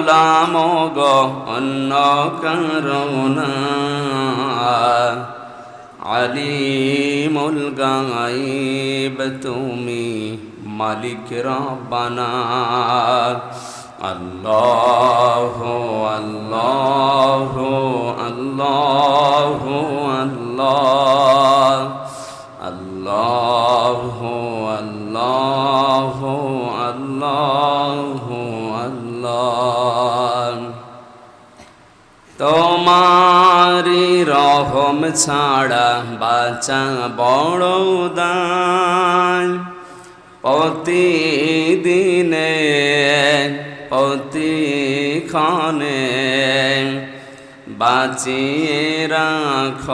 গোলাম গো অন্য কারণা আলিমুল গাইব তুমি মালিক রব্বানা আল্লাহ আল্লাহ আল্লাহ আল্লাহ আল্লাহ আল্লাহ আল্লাহ তোমারি রহম ছাড়া বাঁচা বড় দান। প্রতিদিনে প্রতিক্ষণে বাঁচিয়ে রাখ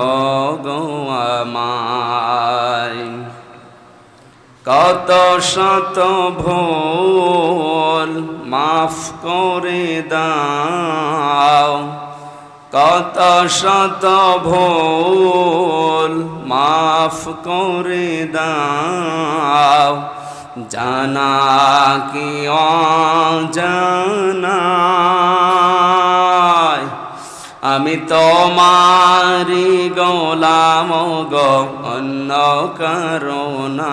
গো আমায়। কত শত ভুল মাফ করে দাও। কত শত ভুল মাফ করে দাও। জানা কি অজানা? আমি তোমারি গোলাম গো, অন্য করুণায়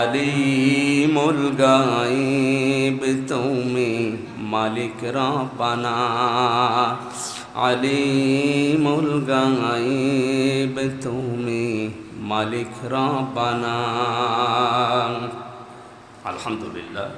আলিমুল গাইব তুমি মালিক রব্বানা। আলিমুল গাইব তুমি মালিক রব্বানা। আলহামদুলিল্লাহ।